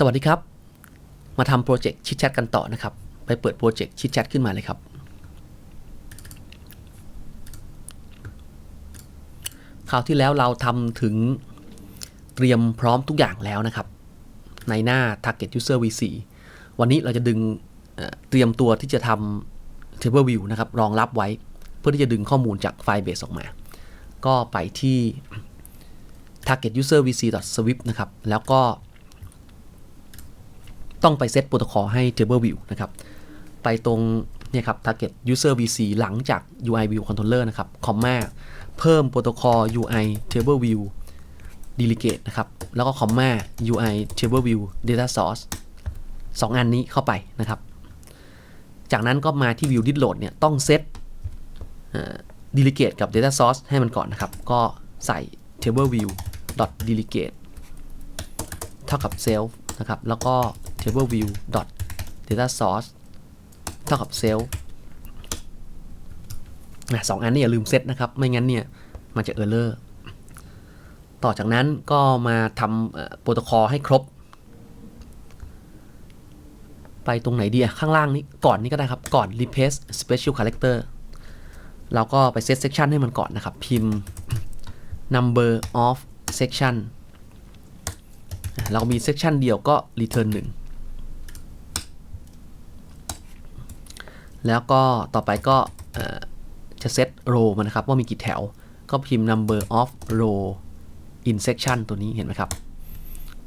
สวัสดีครับ มาทำโปรเจกต์ชิดแชทกันต่อนะครับ ไปเปิดโปรเจกต์ชิดแชทขึ้นมาเลยครับ คราวที่แล้วเราทำถึงเตรียมพร้อมทุกอย่างแล้วนะครับ ในหน้า Target User VC วันนี้เราจะดึงเตรียมตัวที่จะทำ Table View นะครับ รองรับไว้ เพื่อที่จะดึงข้อมูลจากไฟล์ Base ออกมา ก็ไปที่ target user vc swift นะครับ แล้วก็ ต้องไปเซตโปรโตคอลให้ table view นะครับ ไปตรงเนี่ยครับ target user vc หลังจาก ui view controller นะครับคอมมาเพิ่มโปรโตคอล ui table view delegate นะครับ แล้วก็คอมมา ui table view data source สองอันนี้เข้าไปนะครับ จากนั้นก็มาที่ view did load เนี่ยต้องเซต delegate กับ data source ให้มันก่อนนะครับ ก็ใส่ table view dot delegate เท่ากับ self นะครับ แล้วก็ table view dot data source เท่ากับ self นะสองอันนี้อย่าลืมเซตนะครับ ไม่งั้นเนี่ย มันจะ error ต่อจากนั้นก็มาทำโปรโตคอลให้ครบ ไปตรงไหนดีอะข้างล่างนี้ก่อนนี้ก็ได้ครับ ก่อน replace special character เราก็ไปเซต section ให้มันก่อนนะครับ พิมพ์ number of section เรามี section เดียวก็ return 1 แล้วก็ต่อไปก็จะเซต row มันนะครับ ว่ามีกี่แถว ก็พิมพ์ number of row in section ตัวนี้เห็นไหมครับ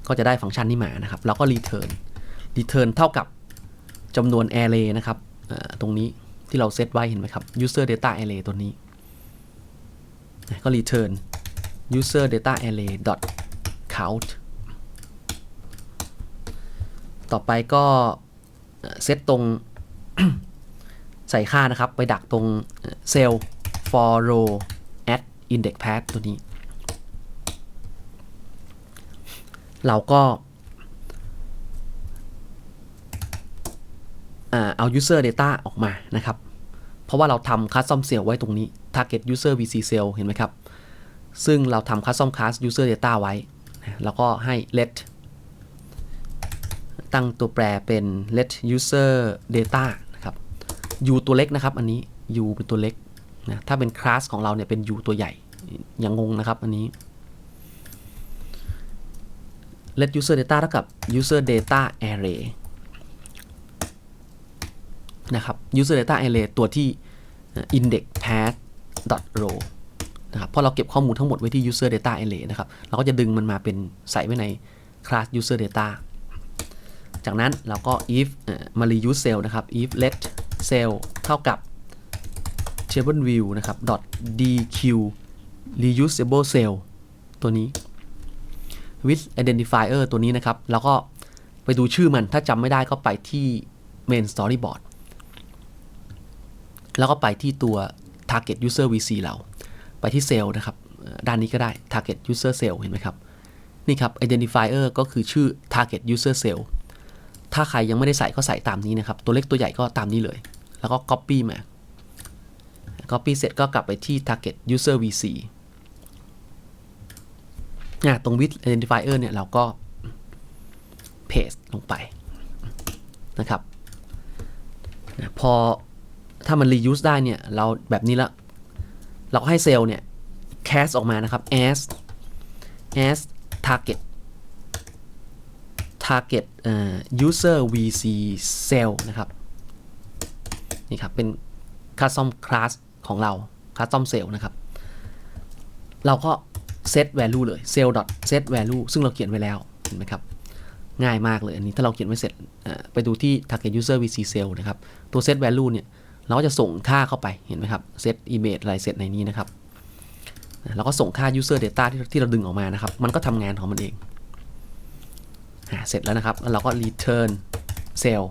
ก็จะได้ฟังก์ชันนี้มานะครับ แล้วก็ return return เท่ากับจำนวน array นะครับตรงนี้ที่เราเซตไว้เห็นไหมครับ user data array ตัวนี้ ก็ return user data array dot count ต่อไปก็เซตตรง ใส่ค่านะครับ ไปดักตรงเซลล์ for row at index path ตัวนี้ เราก็เอา user data ออกมานะครับ เพราะว่าเราทำ custom cell ไว้ตรงนี้ target user vc cell เห็นไหมครับ ซึ่งเราทำ custom class user data ไว้ แล้วก็ให้ let ตั้งตัวแปรเป็น let user data u ตัวเล็กนะครับ อันนี้ u เป็นตัวเล็กนะถ้าเป็น class ของเราเนี่ยเป็น u ตัวใหญ่ อย่างงงนะครับอันนี้ let user data เท่ากับ user data array นะครับ user data array ตัวที่ index path dot row นะครับเพราะเราเก็บข้อมูลทั้งหมดไว้ที่ user data array นะครับ เราก็จะดึงมันมาเป็นใส่ไว้ใน class user data จากนั้นเราก็ if มา reuse cell นะครับ if let cell เท่ากับ table view นะครับ dot dq reusable cell ตัวนี้ with identifier ตัวนี้นะครับ แล้วก็ไปดูชื่อมันถ้าจำไม่ได้ก็ไปที่ main storyboard แล้วก็ไปที่ตัว target user vc เรา ไปที่เซลล์นะครับ ด้านนี้ก็ได้ target user cell เห็นไหมครับ นี่ครับ identifier ก็คือชื่อ target user cell ถ้าใครยังไม่ได้ใส่ก็ใส่ตามนี้นะครับ ตัวเล็กตัวใหญ่ก็ตามนี้เลย แล้วก็ copy มา copy เสร็จก็กลับไปที่ target user vc อะตรง with identifier เนี่ย เราก็ paste ลงไปนะครับนะพอถ้ามัน reuse ได้เนี่ย เราแบบนี้ละ เราก็ให้เซลล์เนี่ย cast ออกมานะครับ as as target target user vc cell นะครับ นี่ครับเป็น custom class ของเรา custom cell นะครับ เราก็ set value เลย cell dot set value ซึ่งเราเขียนไว้แล้วเห็นไหมครับ ง่ายมากเลยอันนี้ถ้าเราเขียนไว้เสร็จไปดูที่ target user vc cell นะครับ ตัว set value เนี่ย เราก็จะส่งค่าเข้าไปเห็นไหมครับ set image อะไรเสร็จในนี้นะครับแล้วก็ส่งค่า user data ที่ที่เราดึงออกมานะครับ มันก็ทำงานของมันเองเสร็จแล้วนะครับ แล้วเราก็ return cell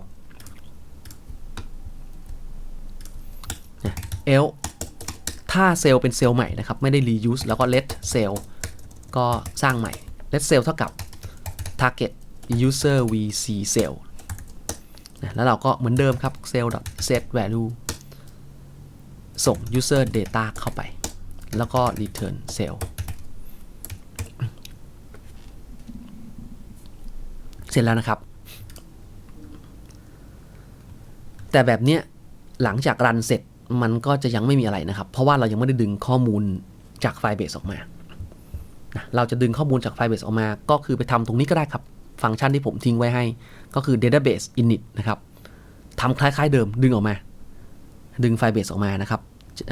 นะ else ถ้าเซลล์เป็นเซลล์ใหม่นะครับ ไม่ได้ reuse แล้วก็ let cell ก็สร้างใหม่ let cell เท่ากับ target user vc cell นะแล้วเราก็เหมือนเดิมครับ cell set value ส่ง user data เข้าไป แล้วก็ return cell เสร็จแล้วนะครับ แต่แบบเนี้ยหลังจากรันเสร็จ มันก็จะยังไม่มีอะไรนะครับ เพราะว่าเรายังไม่ได้ดึงข้อมูลจากไฟล์เบสออกมา เราจะดึงข้อมูลจากไฟล์เบสออกมา ก็คือไปทำตรงนี้ก็ได้ครับ ฟังก์ชันที่ผมทิ้งไว้ให้ ก็คือ database init นะครับทำคล้ายๆเดิม ดึงออกมา ดึงไฟล์เบสออกมานะครับเ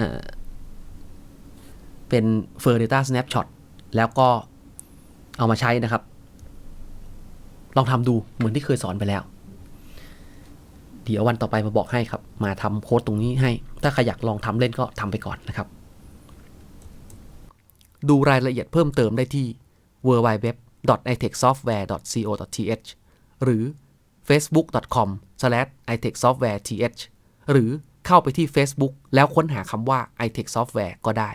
เป็น Fur Data Snapshot แล้วก็เอามาใช้นะครับ ลองทำดูเหมือนที่เคยสอนไปแล้ว เดี๋ยววันต่อไปมาบอกให้ครับ มาทำโค้ดตรงนี้ให้ ถ้าใครอยากลองทำเล่นก็ทำไปก่อนนะครับ ดูรายละเอียดเพิ่มเติมได้ที่ www.itechsoftware.co.th หรือ facebook.com/itechsoftwareth หรือเข้าไปที่ Facebook แล้วค้นหาคำว่า itech software ก็ได้